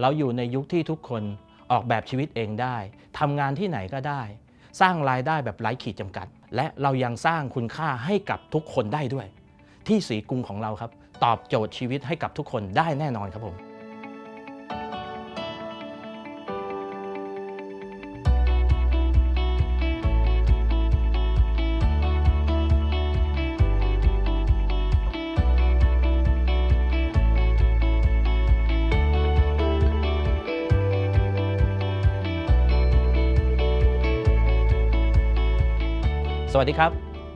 เราอยู่ในยุคที่ทุกคนออกแบบชีวิตเองได้ทำงานที่ไหนก็ได้ สร้างรายได้แบบไร้ขีดจำกัด และเรายังสร้างคุณค่าให้กับทุกคนได้ด้วย ที่สีกรุงของเราครับ ตอบโจทย์ชีวิตให้กับทุกคนได้แน่นอนครับผม สวัสดีครับ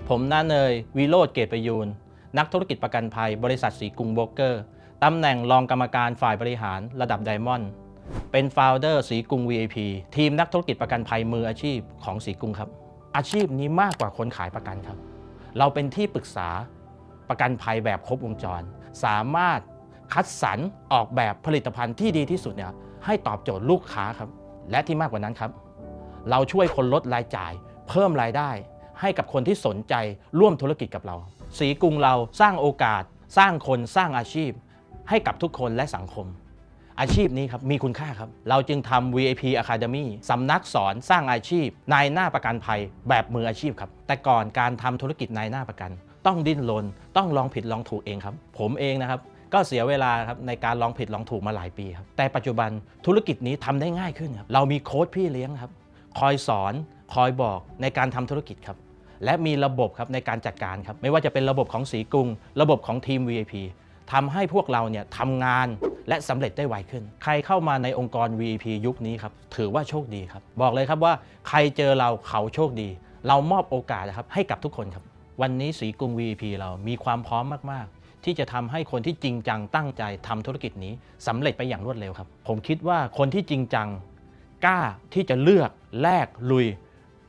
ผมนาเนยวิโรธเกตประยูน นักธุรกิจประกันภัย บริษัทสีกรุงโบรกเกอร์ ตำแหน่งรองกรรมการฝ่ายบริหารระดับไดมอนด์ เป็นฟ o u เดอร์สีกรุง VIP ทีมนักธุรกิจประกันภัยมืออาชีพของสีกรุงครับ อาชีพนี้มากกว่าคนขายประกันครับ เราเป็นที่ปรึกษาประกันภัยแบบครบวงจร สามารถคัดสรรออกแบบผลิตภัณฑ์ที่ดีที่สุดเนี่ยให้ตอบโจทย์ลูกค้าครับ และที่มากกว่านั้นครับ เราช่วยคนลดรายจ่าย เพิ่มรายได้ ให้กับคนที่สนใจร่วมธุรกิจกับเรา สีกรุงเราสร้างโอกาส สร้างคนสร้างอาชีพ ให้กับทุกคนและสังคม อาชีพนี้ครับมีคุณค่าครับ เราจึงทำ VIP Academy สำนักสอนสร้างอาชีพ นายหน้าประกันภัยแบบมืออาชีพครับ แต่ก่อนการทำธุรกิจนายหน้าประกัน ต้องดิ้นรนต้องลองผิดลองถูกเองครับ ผมเองนะครับก็เสียเวลาครับในการลองผิดลองถูกมาหลายปีครับแต่ปัจจุบันธุรกิจนี้ทำได้ง่ายขึ้นครับเรามีโค้ชพี่เลี้ยงครับ คอยสอนคอยบอกในการทำธุรกิจครับ และมีระบบครับในการจัดการครับไม่ว่าจะเป็นระบบของสีกรุง ระบบของทีม VIP ทำให้พวกเราเนี่ยทำงานและสำเร็จได้ไวขึ้น ใครเข้ามาในองค์กร VIP ยุคนี้ครับถือว่าโชคดีครับ บอกเลยครับว่าใครเจอเราเขาโชคดี เรามอบโอกาสนะครับให้กับทุกคนครับ วันนี้สีกรุง VIP เรามีความพร้อมมากๆ ที่จะทำให้คนที่จริงจังตั้งใจทำธุรกิจนี้สำเร็จไปอย่างรวดเร็วครับ ผมคิดว่าคนที่จริงจังกล้าที่จะเลือกแลกลุย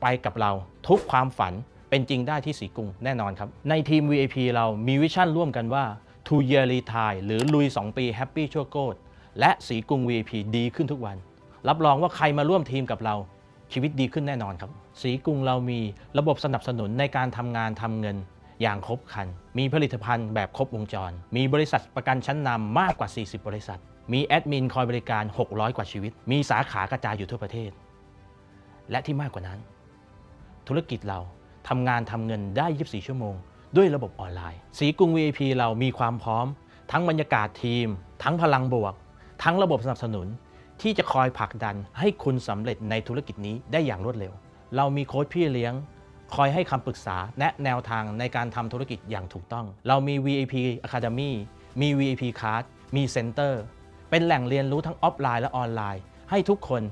ไปกับเรา ทุกความฝัน เป็นจริงได้ที่สีกุงแน่นอนครับ ในทีม VIP เรามีวิชั่นร่วมกันว่า two year retire หรือลุย 2 ปี happy ชั่วโกดและสีกรุง VIP ดีขึ้นทุกวัน รับรองว่าใครมาร่วมทีมกับเราชีวิตดีขึ้นแน่นอนครับ สีกุงเรามีระบบสนับสนุนในการทำงานทำเงินอย่างครบครัน มีผลิตภัณฑ์แบบครบวงจร มีบริษัทประกันชั้นนำมากกว่า 40 บริษัท มีแอดมินคอยบริการ 600 กว่าชีวิต มีสาขากระจายอยู่ทั่วประเทศ และที่มากกว่านั้น ธุรกิจเรา ทำงานทำเงินได้ 24 ชั่วโมง ด้วยระบบออนไลน์ สีกรุง VIP เรามีความพร้อม ทั้งบรรยากาศทีม ทั้งพลังบวก ทั้งระบบสนับสนุน ที่จะคอยผลักดันให้คุณสำเร็จในธุรกิจนี้ได้อย่างรวดเร็ว เรามีโค้ชพี่เลี้ยง คอยให้คำปรึกษาแนะแนวทางในการทำธุรกิจอย่างถูกต้อง เรามี VIP Academy มี VIP Card มี Center เป็นแหล่งเรียนรู้ทั้งออฟไลน์และออนไลน์ ให้ทุกคน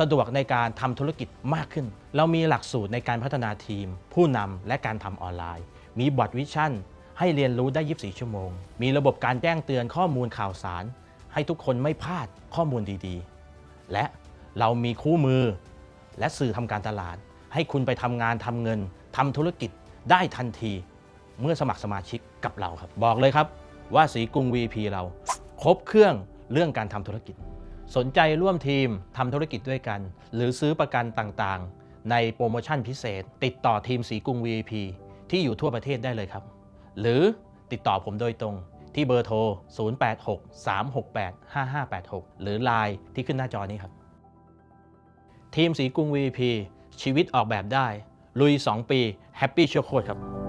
สะดวกในการทำธุรกิจมากขึ้น เรามีหลักสูตรในการพัฒนาทีม ผู้นำและการทำออนไลน์ มีบอร์ดวิชั่น ให้เรียนรู้ได้ 24 ชั่วโมง มีระบบการแจ้งเตือนข้อมูลข่าวสาร ให้ทุกคนไม่พลาดข้อมูลดีๆ และเรามีคู่มือ และสื่อทำการตลาด ให้คุณไปทำงานทำเงินทำธุรกิจได้ทันที เมื่อสมัครสมาชิกกับเราครับ บอกเลยครับว่าสีกรุง VP เรา ครบเครื่องเรื่องการทำธุรกิจ สนใจร่วมทีมทำธุรกิจด้วยกัน หรือซื้อประกันต่างๆ ในโปรโมชั่นพิเศษ ติดต่อทีมสีกรุง VIP ที่อยู่ทั่วประเทศได้เลยครับ หรือติดต่อผมโดยตรงที่เบอร์โทร 0863685586 หรือ Line ที่ขึ้นหน้าจอนี้ครับ ทีมสีกรุง VIP ชีวิตออกแบบได้ ลุย 2 ปี แฮปปี้ชัวโคตรครับ